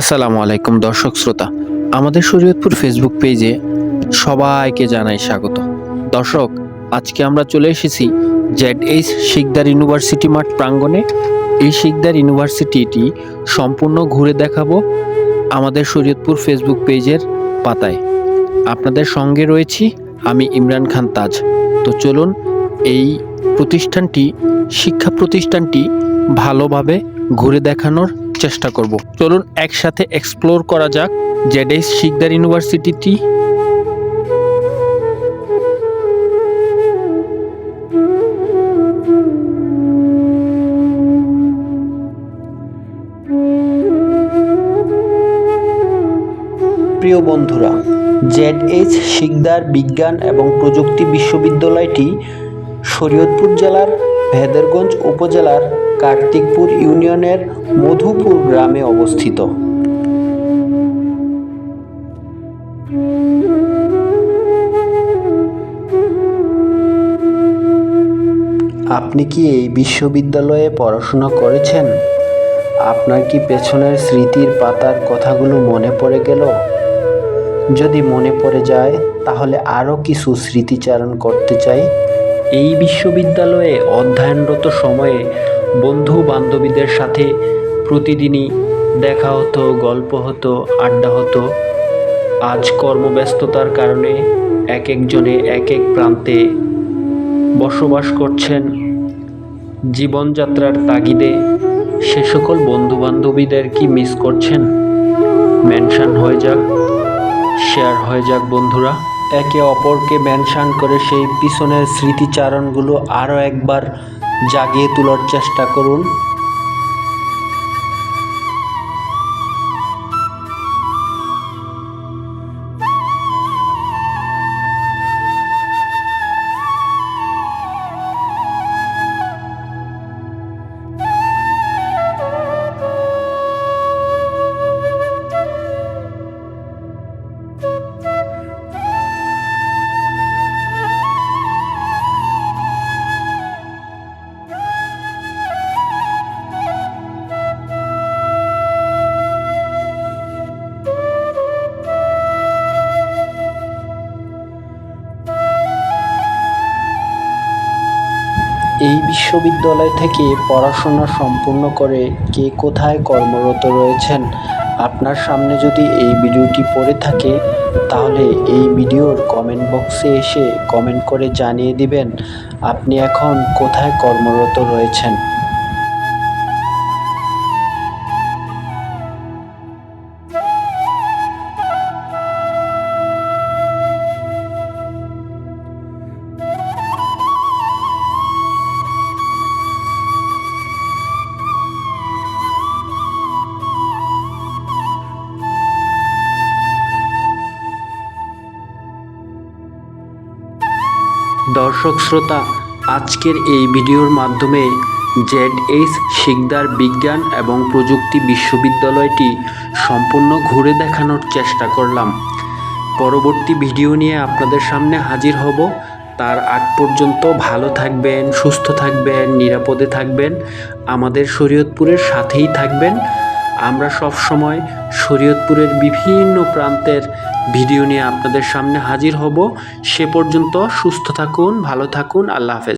আসসালামু আলাইকুম দর্শক শ্রোতা। আমাদের শরীয়তপুর ফেসবুক পেজে সবাইকে জানাই স্বাগত। দর্শক, আজকে আমরা চলে এসেছি জেড এইচ শিকদার ইউনিভার্সিটি মাঠ প্রাঙ্গণে। এই শিকদার ইউনিভার্সিটিটি সম্পূর্ণ ঘুরে দেখাবো আমাদের শরীয়তপুর ফেসবুক পেজের পাতায়। আপনাদের সঙ্গে রয়েছি আমি ইমরান খান তাজ। তো চলুন, এই প্রতিষ্ঠানটি, শিক্ষা প্রতিষ্ঠানটি ভালোভাবে ঘুরে দেখানোর চেষ্টা করব। চলুন একসাথে এক্সপ্লোর করা যাক। জেডএস শিকদার ইউনিভার্সিটিটি। প্রিয় বন্ধুরা জেড এইচ শিকদার বিজ্ঞান এবং প্রযুক্তি বিশ্ববিদ্যালয়টি শরীয়তপুর জেলার ভেদরগঞ্জ উপজেলার কার্তিকপুর ইউনিয়নের মধুপুর গ্রামে অবস্থিত। আপনি কি এই বিশ্ববিদ্যালয়ে পড়াশোনা করেছেন? আপনার কি পেছনের স্মৃতির পাতার কথাগুলো মনে পড়ে গেল? যদি মনে পড়ে যায়, তাহলে আরও কিছু স্মৃতিচারণ করতে চাই। এই বিশ্ববিদ্যালয়ে অধ্যয়নরত সময়ে বন্ধু বান্ধবীদের সাথে প্রতিদিনই দেখা হতো, গল্প হতো, আড্ডা হতো। আজ কর্মব্যস্ততার কারণে এক একজনে এক এক প্রান্তে বসবাস করছেন। জীবনযাত্রার তাগিদে সে সকল বন্ধু বান্ধবীদের কি মিস করছেন? মেনশন হয়ে যাক শেয়ার হয়ে যাক বন্ধুরা। একে অপরকে মেনশন করে সেই পিছনের স্মৃতিচারণগুলো আরও একবার জাগিয়ে তোলার চেষ্টা করুন। বিশ্ববিদ্যালয় থেকে পড়াশোনা সম্পূর্ণ করে কে কোথায় কর্মরত রয়েছেন, আপনার সামনে যদি এই ভিডিওটি পড়ে থাকে, তাহলে এই ভিডিওর কমেন্ট বক্সে এসে কমেন্ট করে জানিয়ে দিবেন, আপনি এখন কোথায় কর্মরত রয়েছেন। দর্শক শ্রোতা, আজকের এই ভিডিওর মাধ্যমে জেড এইচ শিকদার বিজ্ঞান এবং প্রযুক্তি বিশ্ববিদ্যালয়টি সম্পূর্ণ ঘুরে দেখানোর চেষ্টা করলাম। পরবর্তী ভিডিও নিয়ে আপনাদের সামনে হাজির হব। তার আগ পর্যন্ত ভালো থাকবেন, সুস্থ থাকবেন, নিরাপদে থাকবেন। আমাদের শরীয়তপুরের সাথেই থাকবেন। আমরা সব সময় শরীয়তপুরের বিভিন্ন প্রান্তের ভিডিও নিয়ে আপনাদের সামনে হাজির হব। সে পর্যন্ত সুস্থ থাকুন, ভালো থাকুন, আল্লাহ হাফেজ।